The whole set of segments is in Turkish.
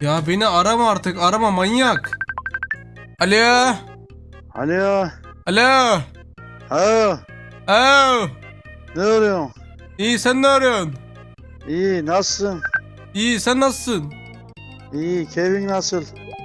Ya beni arama artık arama manyak. Alo. Alo. Alo. Ha, Alo. ne arıyorsun? İyi sen ne arıyorsun? İyi, nasılsın? İyi sen nasılsın? İyi, Kevin nasıl?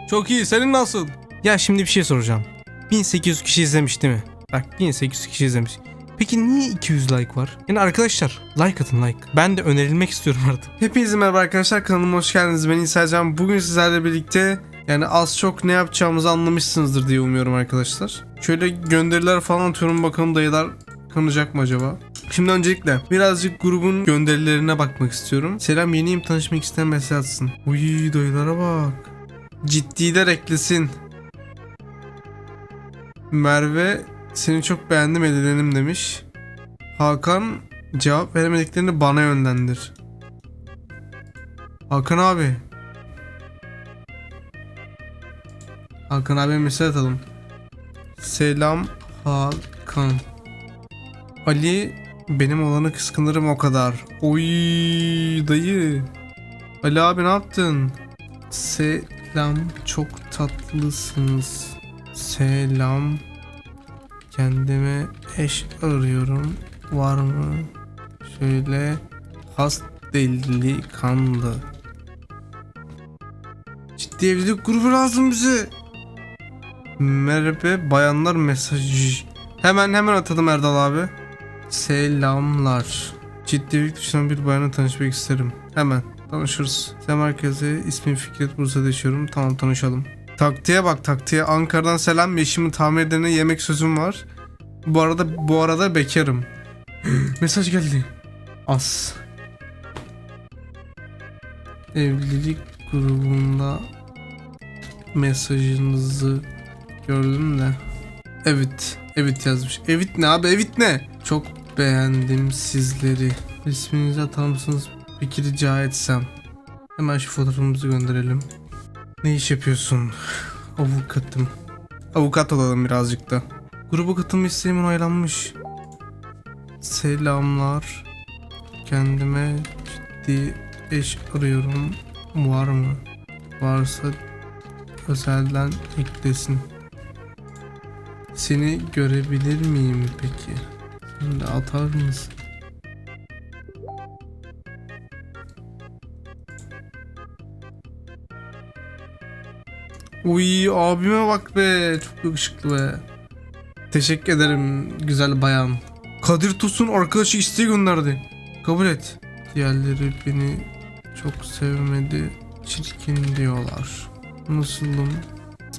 Çok iyi senin nasıl? Ya şimdi bir şey soracağım. 1800 kişi izlemiş değil mi? Bak 1800 kişi izlemiş. Peki niye 200 like var? Yani arkadaşlar like atın like. Ben de önerilmek istiyorum artık. Hepinize merhaba arkadaşlar kanalıma hoş geldiniz. Ben İsa. Bugün sizlerle birlikte yani az çok ne yapacağımızı anlamışsınızdır diye umuyorum arkadaşlar. Şöyle gönderiler falan atıyorum bakalım dayılar kanacak mı acaba? Şimdi öncelikle birazcık grubun gönderilerine bakmak istiyorum. Selam yeniyim tanışmak isteyen mesaj atsın. Uy dayılara bak. Ciddi de eklesin. Merve seni çok beğendim edilenim demiş. Hakan cevap veremediklerini bana yönlendir. Hakan abi. Hakan abi mesaj atalım. Selam Hakan. Ali benim olanı kıskanırım o kadar. Oy dayı. Ali abi ne yaptın? Selam çok tatlısınız. Selam. Kendime eş arıyorum. Var mı? Şöyle has delikanlı. Ciddi evlilik grubu lazım bize. Merhaba bayanlar mesajı. Hemen hemen atalım Erdal abi. Selamlar. Ciddi evlilik düşünen bir bayanla tanışmak isterim. Hemen tanışırız. Sen merkeze ismim Fikret Bursa'da yaşıyorum. Tamam tanışalım. Taktiğe bak taktiğe. Ankara'dan selam. Eşimin tamir edene yemek sözüm var. Bu arada bu arada bekarım. Mesaj geldi. As. Evlilik grubunda mesajınızı gördüm de. Evet. Evet yazmış. Evet ne abi? Evet ne? Çok beğendim sizleri. İsminizi atar mısınız? Peki rica etsem. Hemen şu fotoğrafımızı gönderelim. Ne iş yapıyorsun? Avukatım. Avukat olalım birazcık da. Gruba katılma isteğim onaylanmış. Selamlar. Kendime ciddi eş arıyorum. Var mı? Varsa özelden eklesin. Seni görebilir miyim peki? Sen de atar mısın? Uy abime bak be. Çok yakışıklı be. Teşekkür ederim güzel bayan. Kadir Tosun arkadaşı isteği gönderdi. Kabul et. Diğerleri beni çok sevmedi. Çirkin diyorlar. Nasılım?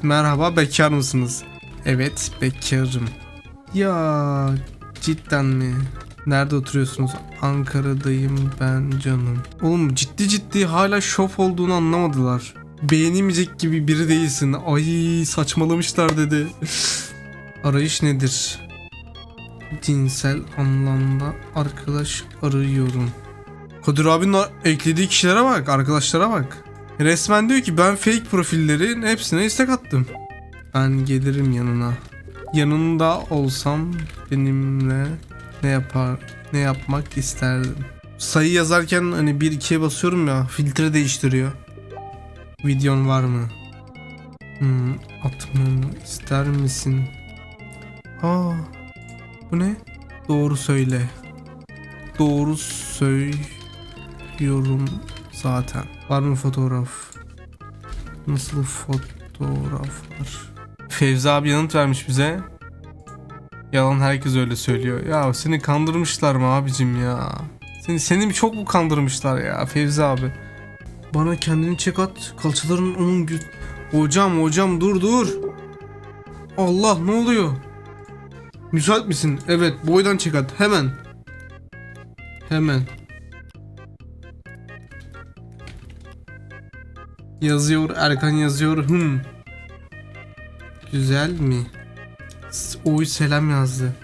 Merhaba bekar mısınız? Evet bekarım. Ya cidden mi? Nerede oturuyorsunuz? Ankara'dayım ben canım. Oğlum ciddi ciddi hala şov olduğunu anlamadılar. Beğenemeyecek gibi biri değilsin. Ay saçmalamışlar dedi. Arayış nedir? Cinsel anlamda arkadaş arıyorum. Kadir abinin eklediği kişilere bak, arkadaşlara bak. Resmen diyor ki ben fake profillerin hepsine istek attım. Ben gelirim yanına. Yanında olsam benimle ne yapar ne yapmak isterdim. Sayı yazarken hani 1 2'ye basıyorum ya filtre değiştiriyor. Videon var mı? Hmm, atmamı ister misin? Aa, bu ne? Doğru söyle. Doğru söylüyorum zaten. Var mı fotoğraf? Nasıl fotoğraflar? Fevzi abi yanıt vermiş bize. Yalan herkes öyle söylüyor. Ya seni kandırmışlar mı abicim ya? Seni seni çok mu kandırmışlar ya Fevzi abi? Bana kendini çek at. Kalçaların onun gü... Hocam hocam dur dur. Allah ne oluyor? Müsait misin? Evet boydan çek at hemen. Hemen. Yazıyor Erkan yazıyor hım. Güzel mi? Oy selam yazdı.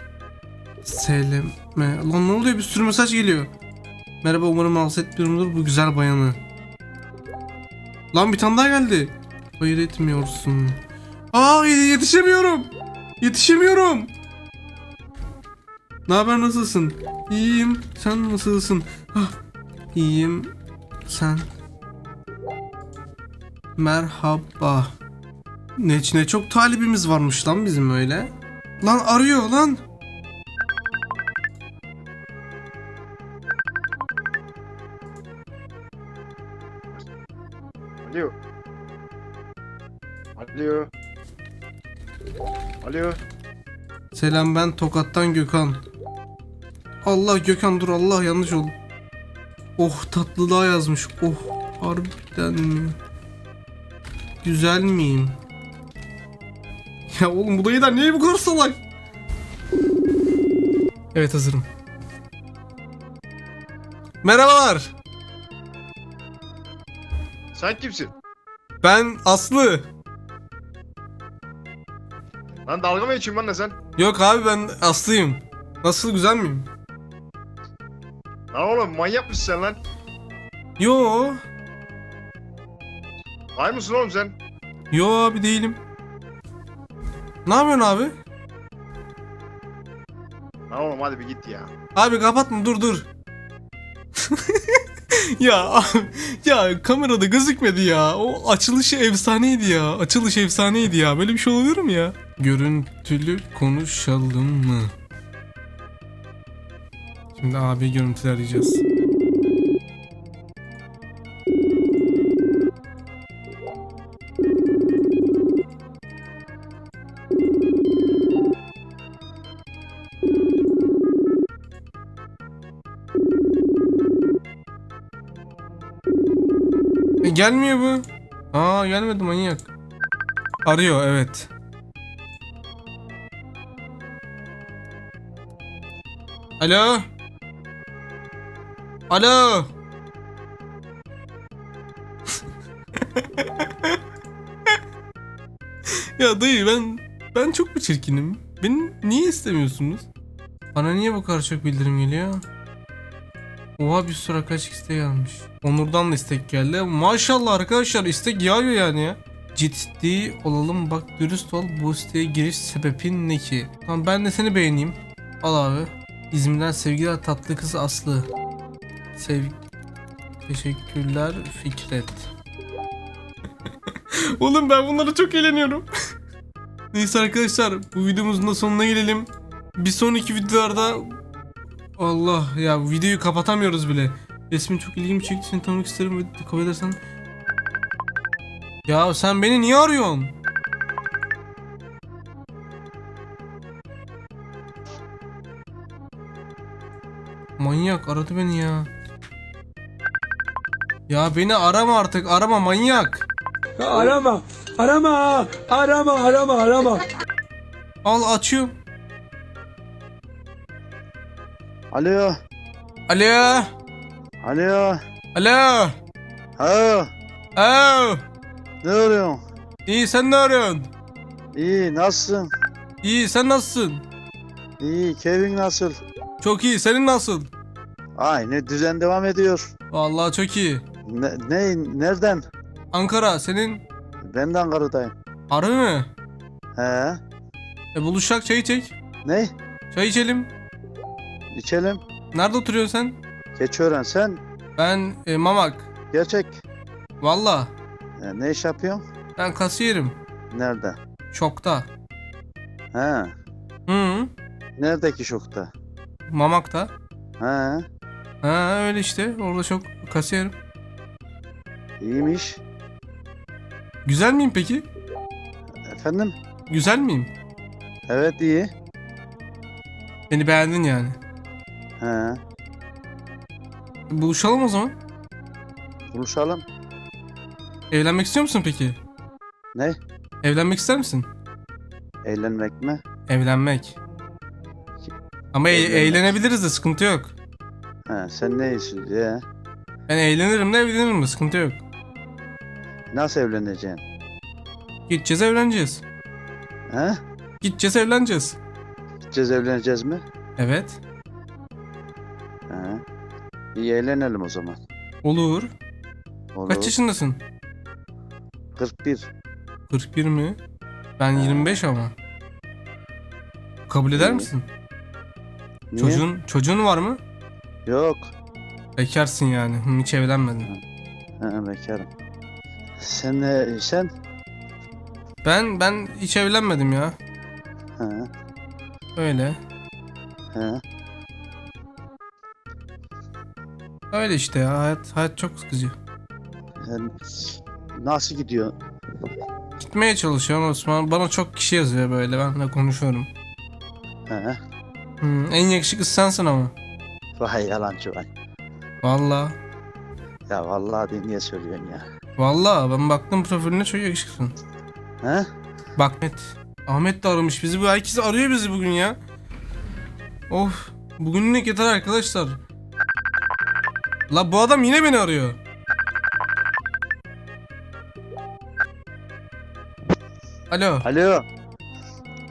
Selam. Lan ne oluyor bir sürü mesaj geliyor. Merhaba umarım rahatsız etmiyorumdur bu güzel bayanı. Lan bir tane daha geldi. Hayır etmiyorsun. Aa yetişemiyorum. Yetişemiyorum. Ne haber nasılsın? İyiyim. Sen nasılsın? Ah, iyiyim. Sen. Merhaba. Ne, ne çok talibimiz varmış lan bizim öyle. Lan arıyor lan. Selam ben Tokat'tan Gökhan. Allah Gökhan dur Allah yanlış oldu. Oh tatlılığa yazmış. Oh harbiden mi? Güzel miyim? Ya oğlum bu dayılar niye bu kadar salak? Evet hazırım. Merhabalar. Sen kimsin? Ben Aslı. Lan dalga mı geçiyorsun ne sen? Yok abi ben Aslı'yım. Nasıl güzel miyim? Lan oğlum manyak mısın sen lan? Yo. Hay mısın oğlum sen? Yo abi değilim. Ne yapıyorsun abi? Lan oğlum hadi bir git ya. Abi kapatma dur dur. ya ya kamerada gözükmedi ya. O açılışı efsaneydi ya. Açılış efsaneydi ya. Böyle bir şey olabilir mi ya? Görüntülü konuşalım mı? Şimdi abi görüntüler arayacağız. E, gelmiyor bu. Aa gelmedi manyak. Arıyor evet. Alo. Alo. ya dayı ben ben çok mu çirkinim? Beni niye istemiyorsunuz? Bana niye bu kadar çok bildirim geliyor? Oha bir sürü kaç istek gelmiş. Onur'dan da istek geldi. Maşallah arkadaşlar istek yağıyor yani ya. Ciddi olalım bak dürüst ol bu siteye giriş sebebin ne ki? Tamam ben de seni beğeneyim. Al abi. İzmir'den sevgiler tatlı kız Aslı. Sev... Teşekkürler Fikret. Oğlum ben bunlara çok eğleniyorum. Neyse arkadaşlar bu videomuzun da sonuna gelelim. Bir sonraki videolarda Allah ya videoyu kapatamıyoruz bile. Resmin çok ilgimi çekti seni tanımak isterim ve kabul edersen. Ya sen beni niye arıyorsun? Manyak aradı beni ya. Ya beni arama artık arama manyak. Ya arama, arama, arama, arama, arama. Al açıyorum. Alo. Alo. Alo. Alo. Ha. Alo. Ne arıyorsun? İyi sen ne arıyorsun? İyi nasılsın? İyi sen nasılsın? İyi Kevin nasıl? Çok iyi senin nasıl? Aynı düzen devam ediyor. Vallahi çok iyi. Ne, ne nereden? Ankara senin Ben de Ankara'dayım. harbi mi? He. E buluşacak çay içecek. Ne? Çay içelim. İçelim. Nerede oturuyorsun sen? Geçören sen. Ben e, Mamak. Gerçek. Valla. E, ne iş yapıyorsun? Ben kasiyerim. Nerede? Şokta. He. Hı. Neredeki şokta? Mamak'ta. He. Ha öyle işte. Orada çok kasiyerim. İyiymiş. Güzel miyim peki? Efendim? Güzel miyim? Evet iyi. Beni beğendin yani. He. Buluşalım o zaman. Buluşalım. Evlenmek istiyor musun peki? Ne? Evlenmek ister misin? Eğlenmek mi? Evlenmek. Ama e- Evlenmek. eğlenebiliriz de sıkıntı yok. He, sen ne istiyorsun? Ya? Ben eğlenirim de evlenirim de sıkıntı yok. Nasıl evleneceksin? Gideceğiz evleneceğiz. He? Gideceğiz evleneceğiz. Gideceğiz evleneceğiz mi? Evet. He. İyi eğlenelim o zaman. Olur. Olur. Kaç yaşındasın? 41. 41 mi? Ben Ha. 25 ama. Kabul eder İyi. misin? Niye? Çocuğun çocuğun var mı? Yok. Bekarsın yani. Hı, hiç evlenmedin. He, bekarım. Sen ne sen? Ben ben hiç evlenmedim ya. Ha, Öyle. ha. Öyle işte ya hayat hayat çok sıkıcı. Sen nasıl gidiyor? Gitmeye çalışıyorum Osman. Bana çok kişi yazıyor böyle. Ben de konuşuyorum. Ha. Hmm, en yakışıklı sensin ama. Vay yalancı vay. Vallahi. Ya vallahi de niye söylüyorsun ya? Vallahi ben baktım profiline çok yakışıklısın. Ha? Bak Ahmet. Ahmet de aramış bizi. Herkes arıyor bizi bugün ya. Of. Bugünlük yeter arkadaşlar. La bu adam yine beni arıyor. Alo. Alo.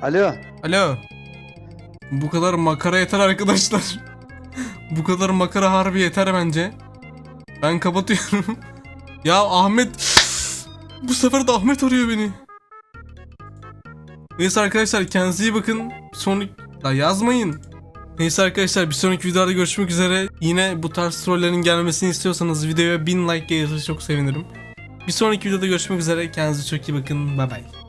Alo. Alo. Bu kadar makara yeter arkadaşlar. Bu kadar makara harbi yeter bence. Ben kapatıyorum. ya Ahmet. Bu sefer de Ahmet arıyor beni. Neyse arkadaşlar kendinize iyi bakın. Bir sonraki... La yazmayın. Neyse arkadaşlar bir sonraki videoda görüşmek üzere. Yine bu tarz trollerin gelmesini istiyorsanız videoya 1000 like gelirse çok sevinirim. Bir sonraki videoda görüşmek üzere. Kendinize çok iyi bakın. Bay bay.